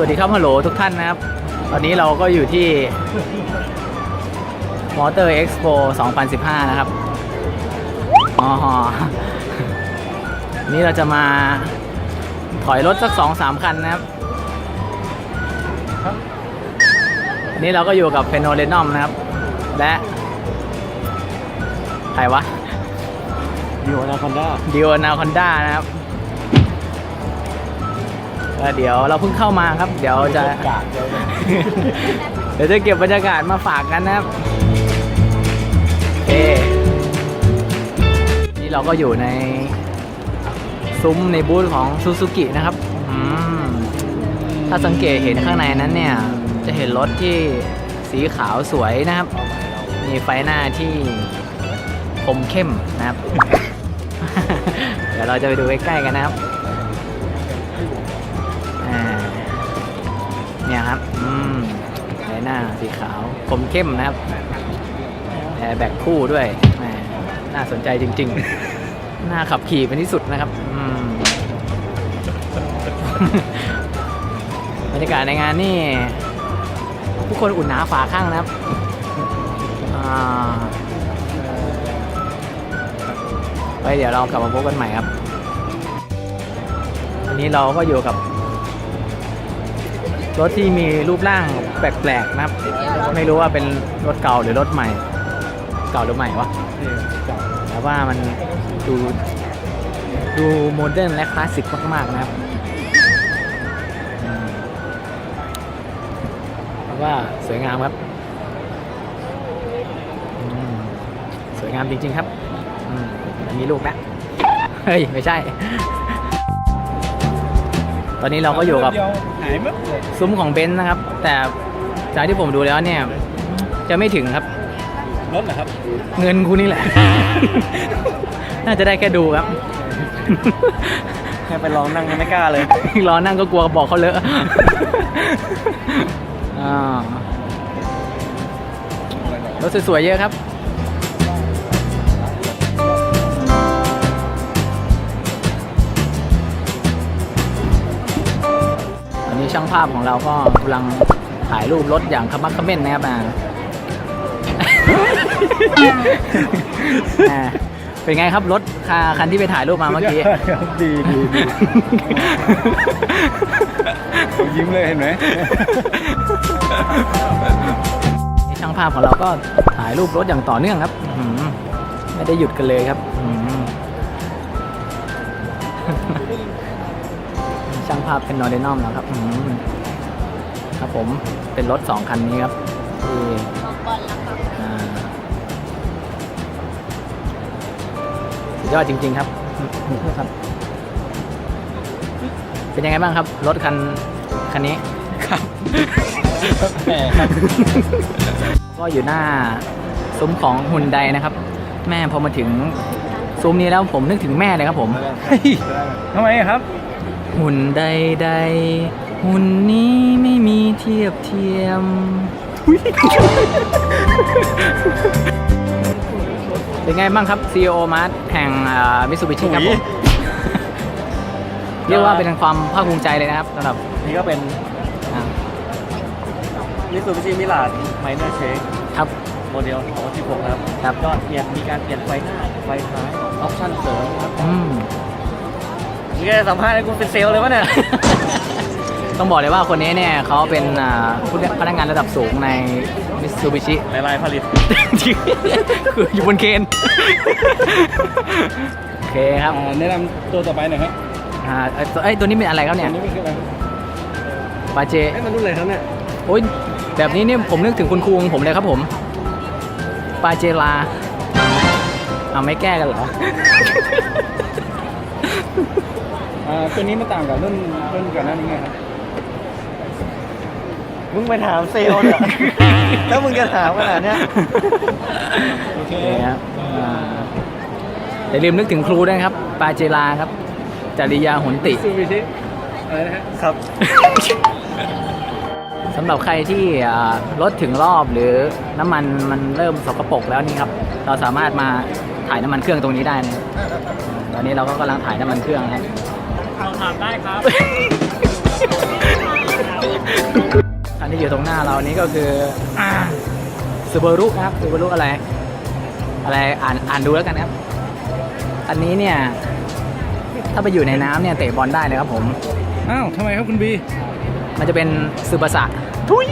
สวัสดีครับฮัลโหลทุกท่านนะครับ ตอนนี้เราก็อยู่ที่ Motor Expo 2015 นะครับอ๋อนี่เราจะมาถอยรถสักสองสามคันนะครับนี่เราก็อยู่กับเพนโนเรนอมนะครับ และใครวะดิวอนาคอนด้าดิวนาคอนด้านะครับ แล้วเดี๋ยวเราเพิ่งเข้ามาครับ เดี๋ยวจะกากเลยเดี๋ยวจะเก็บบรรยากาศมาฝากกันนะครับโอเคนี่เราก็อยู่ใน ซุ้มในบูธของซูซูกินะครับอืมถ้าสังเกตเห็นข้างในนั้นเนี่ย จะเห็นรถที่สีขาวสวยนะครับ มีไฟหน้าที่คมเข้มนะครับ เดี๋ยวเราจะไปดูใกล้ๆกันนะครับ สีขาวคมเข้มนะครับแอร์แบ็กคู่ด้วยแหมน่าสนใจจริง ๆ น่าขับขี่เป็นที่สุดนะครับอืมบรรยากาศในงานนี่ทุกคนอุ่นหนาฝาข้างนะครับอ่าไว้เดี๋ยวเรากลับมาพบกันใหม่ครับ วันนี้เราก็อยู่กับ รถที่มีรูปร่างแปลกๆนะครับ ไม่รู้ว่าเป็นรถเก่าหรือรถใหม่ เก่าหรือใหม่วะแต่ว่ามันดูดูโมเดิร์นและคลาสสิกมากๆนะครับเพราะว่าสวยงามครับ สวยงามจริง ๆ ครับอันนี้ลูกแล้วเฮ้ย ไม่ใช่ ตอนนี้เราก็อยู่กับายมั้งซุ้มของเบนซ์นะครับ แต่จากที่ผมดูแล้วเนี่ย จะไม่ถึงครับ รถเหรอครับ เงินคุณนี่แหละ น่าจะได้แค่ดูครับ แค่ไปลองนั่งยังไม่กล้าเลย รอนั่งก็กลัวบอกเขาเลอะอ่ารถสวยๆเยอะครับ ช่างภาพของเราก็กำลังถ่ายรูปรถอย่างขมักเขม้นนะครับอ่าเป็นไงครับรถคาคันที่ไปถ่ายรูปมาเมื่อกี้ดีดีดียิ้มเลยเห็นไหมช่างภาพของเราก็ถ่ายรูปรถอย่างต่อเนื่องครับไม่ได้หยุดกันเลยครับ ช่างภาพเป็นนอร์เดนอมแล้วครับอื้อหือครับผมเป็นรถสองคันนี้ครับที่อ่าสุดยอดจริง ๆ ครับอื้อหือครับ เป็นยังไงบ้างครับ รถคันคันนี้แหมครับก็อยู่หน้าซุ้มของหุ่นใดนะครับ แม่พอมาถึงซุ้มนี้แล้วผมนึกถึงแม่เลยครับผมเฮ้ยทำไมครับ หุ่นใดใดๆหุ่นนี้ไม่มีเทียบเทียมเป็นไงบ้างครับ CEO มาร์ทแห่งมิสูบิชิครับผม เรียกว่าเป็นความภาคภูมิใจเลยนะครับสำหรับนี่ก็เป็นอ่ามิสูบิชิมิลาดไมเนอร์เชคครับโมเดล2016ครับครับ ก็เปลี่ยนมีการเปลี่ยนไฟหน้า ไฟท้าย ออปชั่นเสริมครับอื มนี่แกสัมภาษณ์ให้กูเป็นเซลล์เลยวะเนี่ย ต้องบอกเลยว่าคนนี้เนี่ยเขาเป็นอ่าผู้พนักงานระดับสูงในมิสูบิชิในลายผลิต คืออยู่บนเคนโอเคครับแนะนำตัวต่อไปหน่อยครับอ่าเอ้ยตัวเอ้ยตัวนี้เป็นอะไรครับเนี่ยนี่มันคืออะไรปาเจไอ้มันรุ่นอะไรครับเนี่ยโอ้ยแบบนี้เนี่ยผมนึกถึงคุณครูของผมเลยครับผมปาเจลาเอาไม่แก้กันเหรอ อ่าตัวนี้มันต่างกับรุ่นรุ่นก่อนหน้านี้ไงครับ มึงไปถามเซลล์เนี่ย แล้วมึงจะถามขนาดเนี้ย โอเคโอเคครับอ่าอย่าลืมนึกถึงครูด้วยนะครับ ปาเจลาครับ จริยาหุนติ ซูบิชิอะไรนะฮะ ครับ สำหรับใครที่อ่ารถถึงรอบหรือน้ำมันมันเริ่มสกปรกแล้วนี่ครับ เราสามารถมาถ่ายน้ำมันเครื่องตรงนี้ได้นะครับตอนนี้เราก็กำลังถ่ายน้ำมันเครื่องนะครับ เราถามได้ครับ อันนี้อยู่ตรงหน้าเรานี่ก็คือซูเปอรุนะครับซูเปอรุอะไร อะไรอ่านอ่านดูแล้วกันครับ อันนี้เนี่ย ถ้าไปอยู่ในน้ำเนี่ยเตะบอลได้เลยครับผม อ้าวทำไมครับคุณบี มันจะเป็นซูเปอร์สะทุย